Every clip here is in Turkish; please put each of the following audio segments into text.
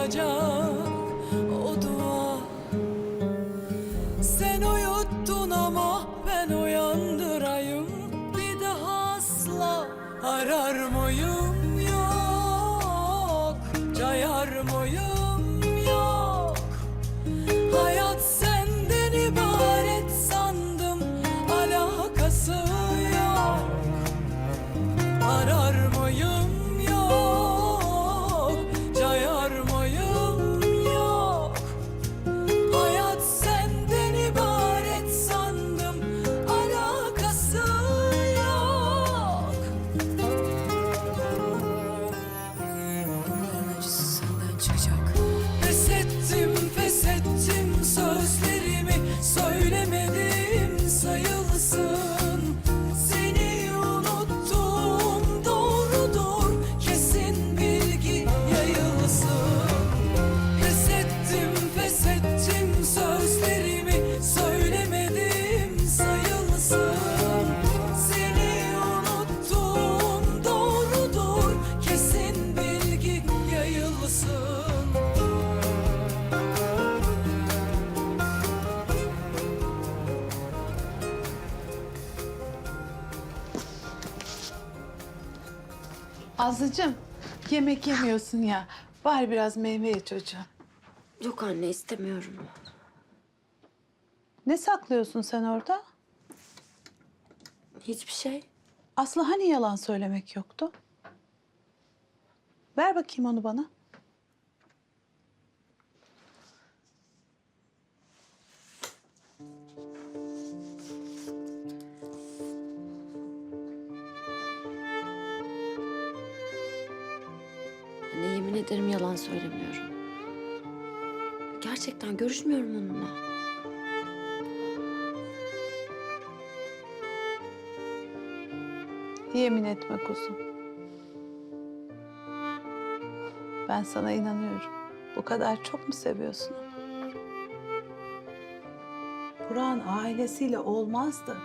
olacak. Azlıcığım yemek yemiyorsun ya. Var biraz meyve ye çocuğum. Yok anne istemiyorum. Ne saklıyorsun sen orada? Hiçbir şey. Aslı hani yalan söylemek yoktu? Ver bakayım onu bana. Ederim yalan söylemiyorum. Gerçekten görüşmüyorum onunla. Yemin etme kuzum. Ben sana inanıyorum. Bu kadar çok mu seviyorsun onu? Burak'ın ailesiyle olmazdı.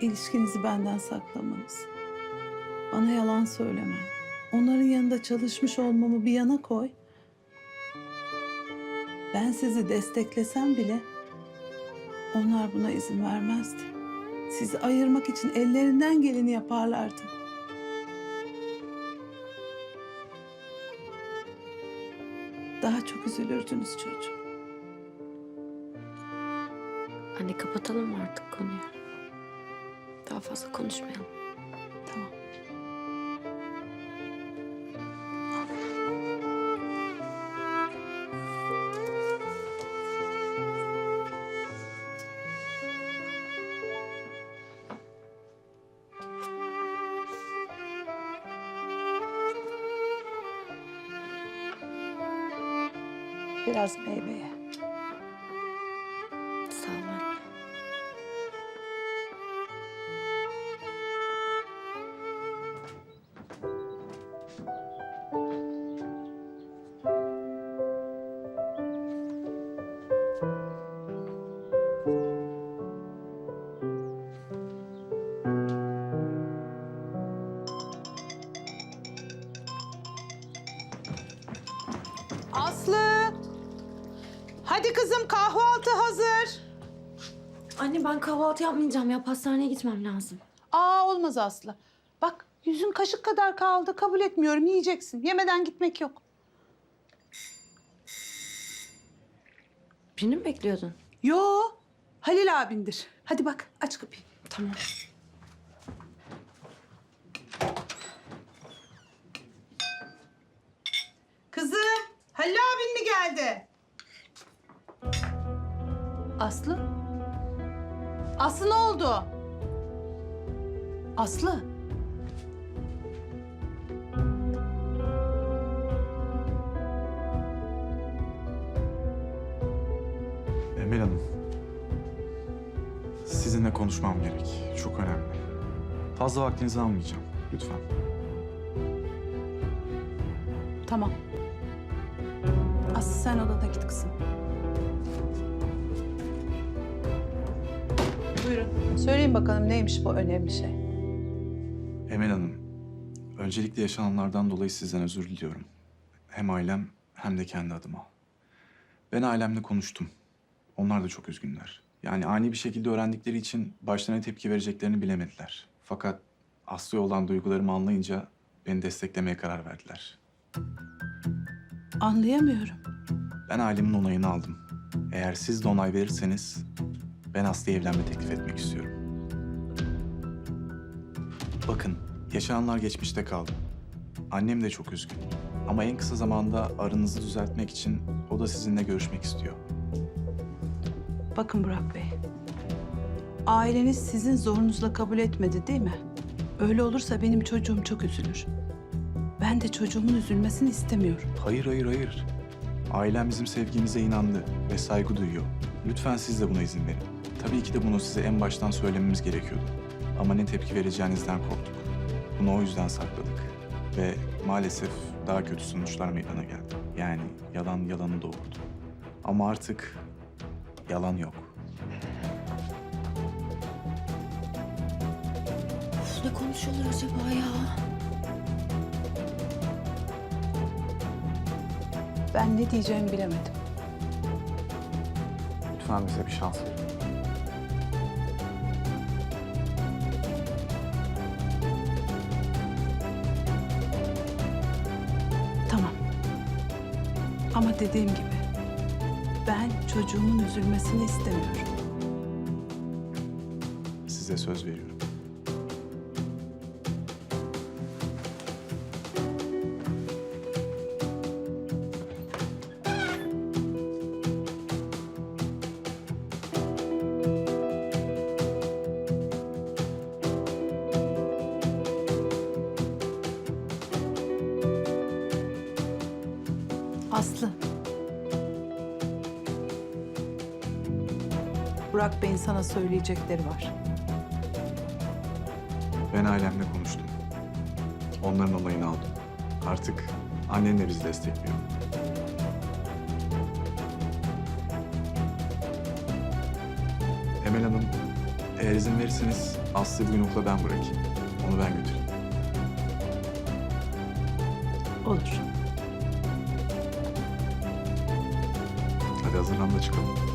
İlişkinizi benden saklamanız. Bana yalan söylemen. Onların yanında çalışmış olmamı bir yana koy. Ben sizi desteklesem bile onlar buna izin vermezdi. Sizi ayırmak için ellerinden geleni yaparlardı. Daha çok üzülürdünüz çocuğum. Anne kapatalım mı artık konuyu? Daha fazla konuşmayalım. Biraz meyveye. Sağ ol anne. Hadi kızım kahvaltı hazır. Anne ben kahvaltı yapmayacağım ya. Pastaneye gitmem lazım. Aa olmaz Aslı. Bak yüzün kaşık kadar kaldı. Kabul etmiyorum. Yiyeceksin. Yemeden gitmek yok. Birini mi bekliyordun? Yo. Halil abindir. Hadi bak aç kapıyı. Tamam. Aslı? Aslı ne oldu? Aslı? Emel Hanım. Sizinle konuşmam gerek. Çok önemli. Fazla vaktinizi almayacağım. Lütfen. Tamam. Aslı sen odana git kızım. Buyurun. Söyleyin bakalım neymiş bu önemli şey? Emel Hanım, Öncelikle yaşananlardan dolayı sizden özür diliyorum. Hem ailem hem de kendi adıma. Ben ailemle konuştum. Onlar da çok üzgünler. Yani ani bir şekilde öğrendikleri için başta ne tepki vereceklerini bilemediler. Fakat Aslı'ya olan duygularımı anlayınca beni desteklemeye karar verdiler. Anlayamıyorum. Ben ailemin onayını aldım. Eğer siz de onay verirseniz ben Aslı'ya evlenme teklif etmek istiyorum. Bakın, yaşananlar geçmişte kaldı. Annem de çok üzgün. Ama en kısa zamanda aranızı düzeltmek için o da sizinle görüşmek istiyor. Bakın Burak Bey. Aileniz sizin zorunuzla kabul etmedi değil mi? Öyle olursa benim çocuğum çok üzülür. Ben de çocuğumun üzülmesini istemiyorum. Hayır, hayır, hayır. Ailem bizim sevgimize inandı ve saygı duyuyor. Lütfen siz de buna izin verin. Tabii ki de bunu size en baştan söylememiz gerekiyordu. Ama ne tepki vereceğinizden korktuk. Bunu o yüzden sakladık. Ve maalesef daha kötü sonuçlar meydana geldi. Yani yalan yalanı doğurdu. Ama artık yalan yok. Of, ne konuşuyorlar acaba ya? Ben ne diyeceğimi bilemedim. Lütfen bize bir şans verin. Ama dediğim gibi ben çocuğumun üzülmesini istemiyorum. Size söz veriyorum. Burak Bey'in sana söyleyecekleri var. Ben ailemle konuştum. Onların onayını aldım. Artık annen de bizi destekliyor. Emel Hanım, eğer izin verirseniz Aslı'yı bugün okula ben bırakayım. Onu ben götüreyim. Olur. Hadi hazırlan da çıkalım.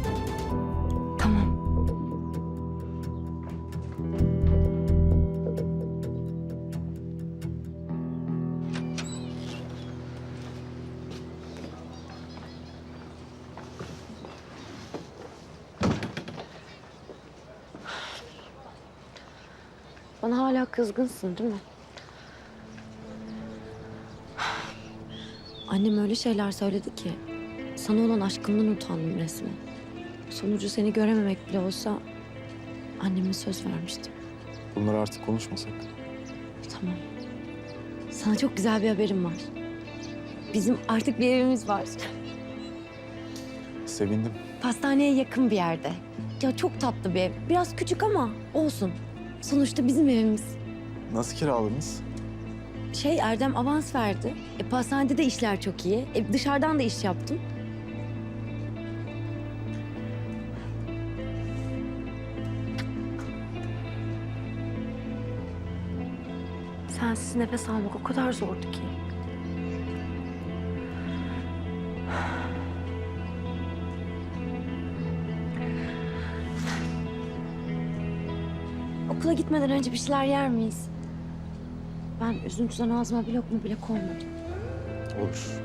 Bana hala kızgınsın değil mi? Annem öyle şeyler söyledi ki sana olan aşkımdan utandım resmen. Sonucu seni görememek bile olsa anneme söz vermiştim. Bunları artık konuşmasak. Tamam. Sana çok güzel bir haberim var. Bizim artık bir evimiz var. Sevindim. Pastaneye yakın bir yerde. Ya çok tatlı bir ev. Biraz küçük ama olsun. Sonuçta bizim evimiz. Nasıl kiraladınız? Şey Erdem avans verdi. E, pastanede de işler çok iyi. E, dışarıdan da iş yaptım. Sensiz nefes almak o kadar zordu ki. Gitmeden önce bir şeyler yer miyiz? Ben üzüntüden ağzıma bir lokma bile koymadım. Olur.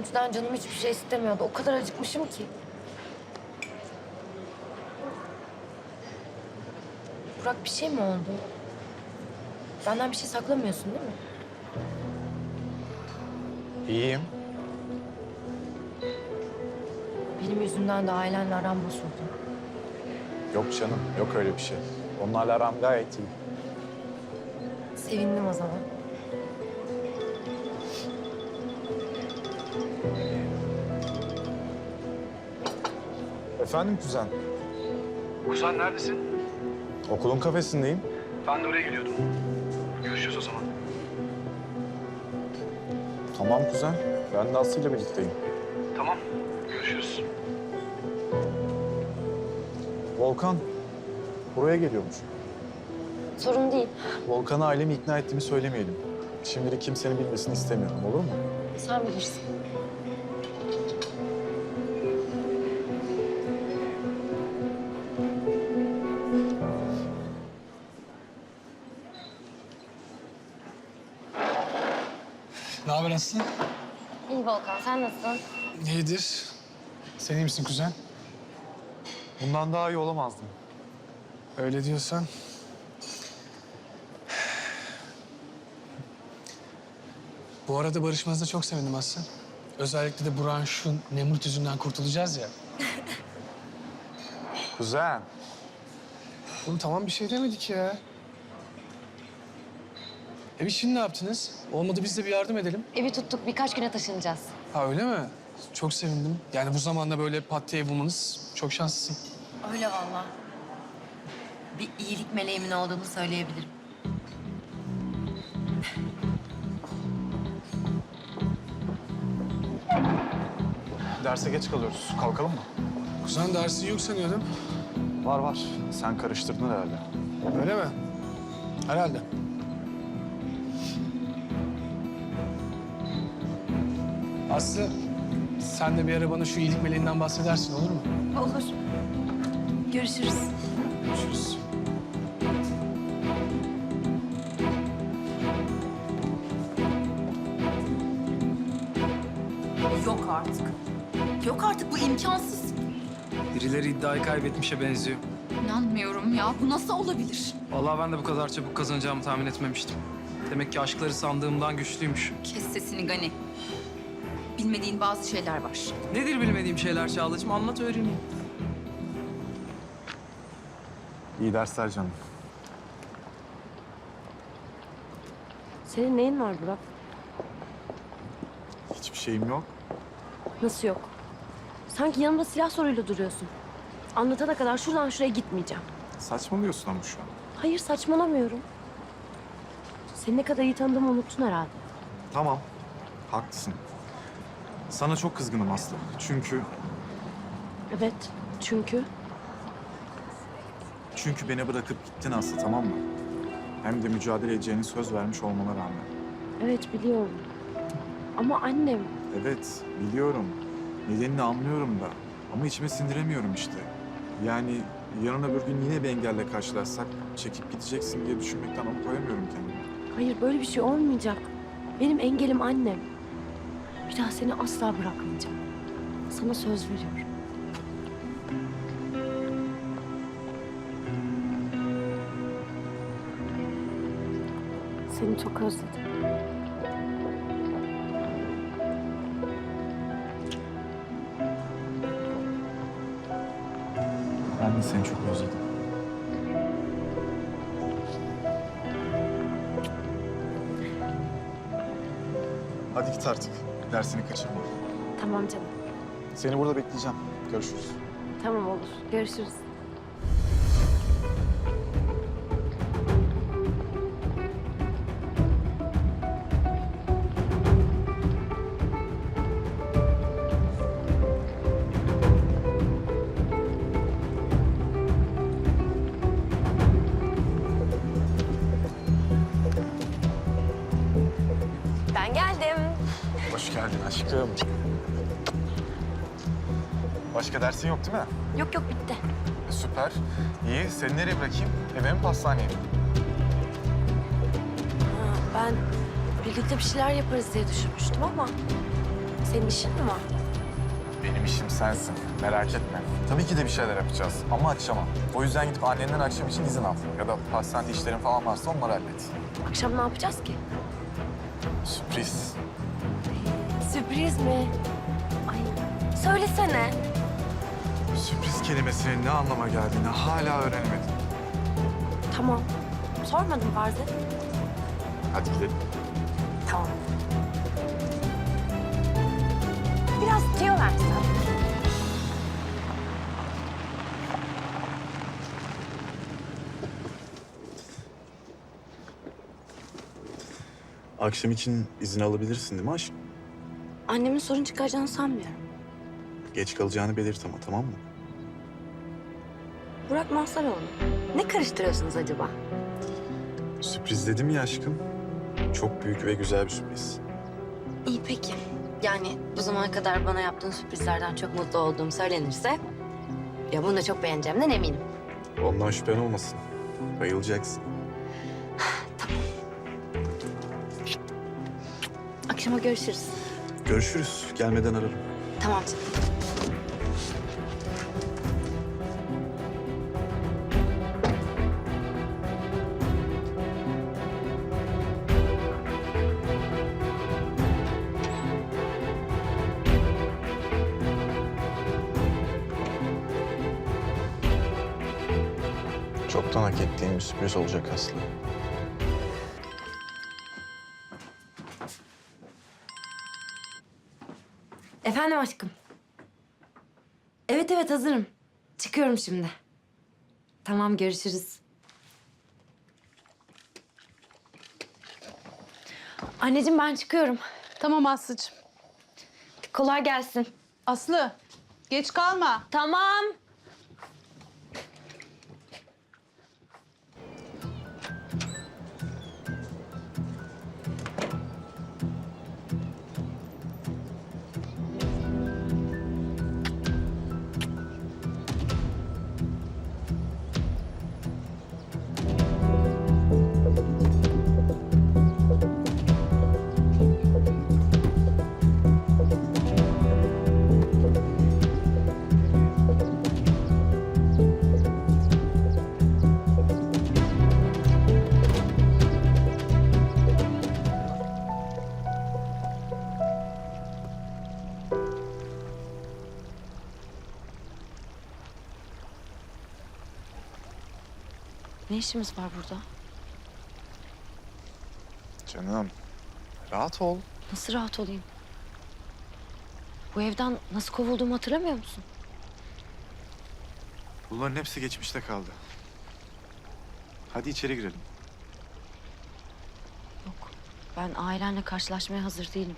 Üzüntüden canım hiçbir şey istemiyordu. O kadar acıkmışım ki. Burak bir şey mi oldu? Benden bir şey saklamıyorsun değil mi? İyiyim. Benim yüzümden de ailenle aram bozuldu. Yok canım, yok öyle bir şey. Onlarla aram gayet iyi. Sevindim o zaman. Efendim kuzen? Kuzen neredesin? Okulun kafesindeyim. Ben de oraya geliyordum. Görüşürüz o zaman. Tamam kuzen. Ben de Aslı ile birlikteyim. Tamam. Görüşürüz. Volkan buraya geliyormuş. Sorun değil. Volkan'a ailemi ikna ettiğimi söylemeyelim. Şimdilik kimsenin bilmesini istemiyorum olur mu? Sen bilirsin. Haber Aslı? İyi Volkan, sen nasılsın? İyidir. Sen iyi misin kuzen? Bundan daha iyi olamazdım. Öyle diyorsan. Bu arada barışmanıza çok sevindim Aslı. Özellikle de Burak'ın şu Nemrut yüzünden kurtulacağız ya. Kuzen. Oğlum tamam bir şey demedik ya. E şimdi ne yaptınız? Olmadı biz de bir yardım edelim. Evi tuttuk, birkaç güne taşınacağız. Ha öyle mi? Çok sevindim. Yani bu zamanda böyle pat diye bulmanız çok şanslısın. Öyle valla. Bir iyilik meleğimin olduğunu söyleyebilirim. Derse geç kalıyoruz. Kalkalım mı? Kuzen dersin yok sanıyordum. Var var. Sen karıştırdın herhalde. Öyle mi? Herhalde. Aslı, sen de bir ara bana şu iyilik meleğinden bahsedersin olur mu? Olur. Görüşürüz. Görüşürüz. Yok artık. Yok artık bu imkansız. Birileri iddiayı kaybetmişe benziyor. İnanmıyorum ya. Bu nasıl olabilir? Vallahi ben de bu kadar çabuk kazanacağımı tahmin etmemiştim. Demek ki aşkları sandığımdan güçlüymüş. Kes sesini Gani. Bilmediğin bazı şeyler var. Nedir bilmediğim şeyler Çağla'cığım? Anlat öğreneyim. İyi dersler canım. Senin neyin var Burak? Hiçbir şeyim yok. Nasıl yok? Sanki yanımda silah soruyla duruyorsun. Anlatana kadar şuradan şuraya gitmeyeceğim. Saçmalıyorsun ama şu an. Hayır saçmalamıyorum. Seni ne kadar iyi tanıdığımı unuttun herhalde. Tamam. Haklısın. Sana çok kızgınım Aslı. Çünkü Evet çünkü çünkü beni bırakıp gittin Aslı tamam mı? Hem de mücadele edeceğini söz vermiş olmana rağmen. evet biliyorum. Ama annem Evet, biliyorum. Nedenini anlıyorum da. Ama içime sindiremiyorum işte. Yani yarın öbür gün yine bir engelle karşılaşsak çekip gideceksin diye düşünmekten alıkoyamıyorum kendimi. hayır böyle bir şey olmayacak. Benim engelim annem. Bir daha seni asla bırakmayacağım. Sana söz veriyorum. Seni çok özledim. Ben de seni çok özledim. Hadi git artık. Dersini kaçırma. Tamam canım. Seni burada bekleyeceğim. Görüşürüz. Tamam olur. Görüşürüz. Başka dersin yok değil mi? Yok yok bitti. Süper. İyi. Seni nereye bırakayım? Eve mi pastaneye mi? Ha, ben birlikte bir şeyler yaparız diye düşünmüştüm ama senin işin mi var? Benim işim sensin. Merak etme. Tabii ki de bir şeyler yapacağız ama akşama. O yüzden gidip annenden akşam için izin al. Ya da pastanede işlerin falan varsa onları hallet. Akşam ne yapacağız ki? Sürpriz. Sürpriz mi? Ay söylesene. Sürpriz kelimesinin ne anlama geldiğini hala öğrenemedim. Tamam. Sormadım Barzı. Hadi gidelim. Tamam. Biraz tüyo versen. Akşam için izin alabilirsin değil mi aşkım? Annemin sorun çıkaracağını sanmıyorum. Geç kalacağını belirt ama tamam mı? Burak Mazharoğlu. Ne karıştırıyorsunuz acaba? Sürpriz dedim ya aşkım. Çok büyük ve güzel bir sürpriz. İyi peki. Yani bu zamana kadar bana yaptığın sürprizlerden çok mutlu olduğum söylenirse... ...ya bunu da çok beğeneceğimden eminim. Ondan şüphen olmasın. Bayılacaksın. Akşama görüşürüz. Görüşürüz. Gelmeden ararım. Tamam canım. Sürpriz olacak Aslı. Efendim aşkım. Evet evet hazırım. Çıkıyorum şimdi. Tamam görüşürüz. Anneciğim ben çıkıyorum. Tamam Aslı'cığım. Kolay gelsin. Aslı geç kalma. Tamam. Ne işimiz var burada? Canım, rahat ol. Nasıl rahat olayım? Bu evden nasıl kovulduğumu hatırlamıyor musun? Bunların hepsi geçmişte kaldı. Hadi içeri girelim. Yok. Ben ailenle karşılaşmaya hazır değilim.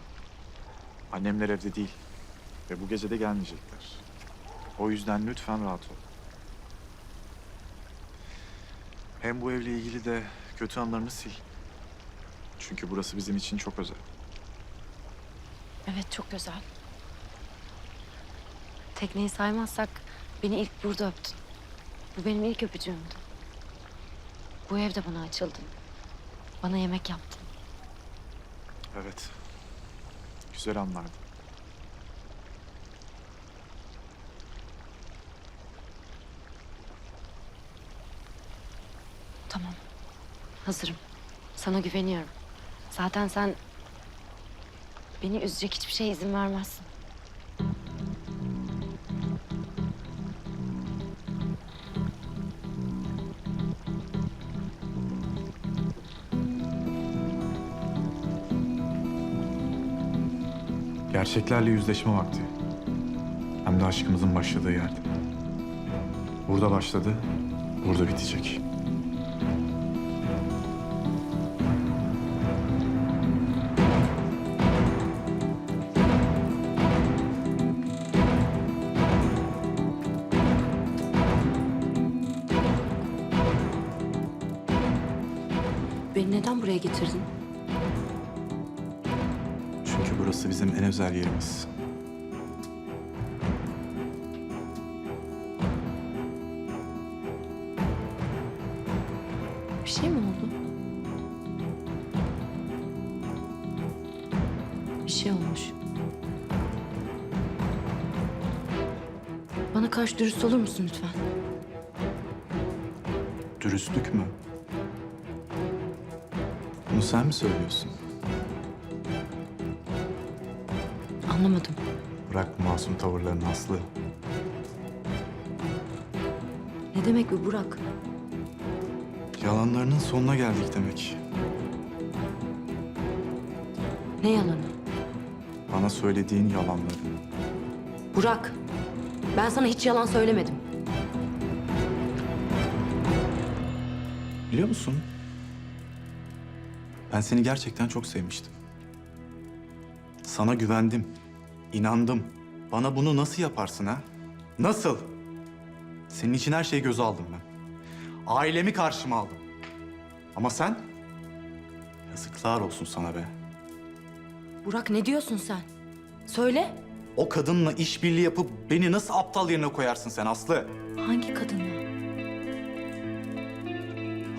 Annemler evde değil. Ve bu gece de gelmeyecekler. O yüzden lütfen rahat ol. Hem bu evle ilgili de kötü anlarını sil. Çünkü burası bizim için çok özel. Evet çok güzel. Tekneyi saymazsak beni ilk burada öptün. Bu benim ilk öpücüğümdü. Bu evde bana açıldın. Bana yemek yaptın. Evet. Güzel anlardı. Tamam. Hazırım. Sana güveniyorum. Zaten sen beni üzecek hiçbir şeye izin vermezsin. Gerçeklerle yüzleşme vakti. Hem de aşkımızın başladığı yerde. Burada başladı, burada bitecek. Özel yerimiz. Bir şey mi oldu? Bir şey olmuş. Bana karşı dürüst olur musun lütfen? Dürüstlük mü? Bunu sen mi söylüyorsun? Anlamadım. Bırak masum tavırlarını Aslı. Ne demek bu Burak? Yalanlarının sonuna geldik demek. Ne yalanı? Bana söylediğin yalanları. Burak, ben sana hiç yalan söylemedim. Biliyor musun? Ben seni gerçekten çok sevmiştim. Sana güvendim, inandım. Bana bunu nasıl yaparsın ha? Nasıl? Senin için her şeyi göze aldım ben. Ailemi karşıma aldım. Ama sen? Yazıklar olsun sana be. Burak ne diyorsun sen? Söyle. O kadınla işbirliği yapıp beni nasıl aptal yerine koyarsın sen Aslı? Hangi kadınla?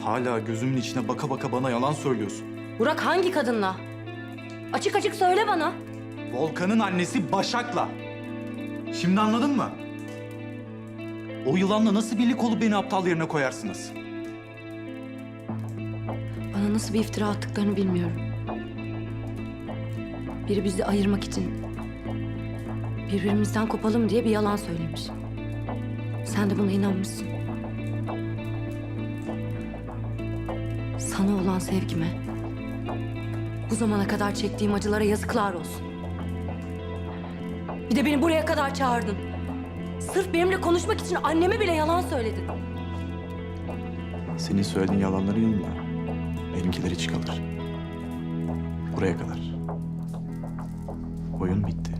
Hala gözümün içine baka baka bana yalan söylüyorsun. Burak hangi kadınla? Açık açık söyle bana. Volkan'ın annesi Başak'la. Şimdi anladın mı? O yılanla nasıl birlik olup beni aptal yerine koyarsınız? Bana nasıl bir iftira attıklarını bilmiyorum. Biri bizi ayırmak için birbirimizden kopalım diye bir yalan söylemiş. Sen de buna inanmışsın. Sana olan sevgime, bu zamana kadar çektiğim acılara yazıklar olsun. Bir de beni buraya kadar çağırdın. Sırf benimle konuşmak için anneme bile yalan söyledin. Senin söylediğin yalanların yanında benimkiler hiç kalır. Buraya kadar. Oyun bitti.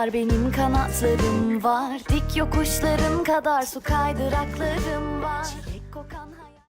Kadar benim kanatlarım var. Dik yokuşların kadar su kaydıraklarım var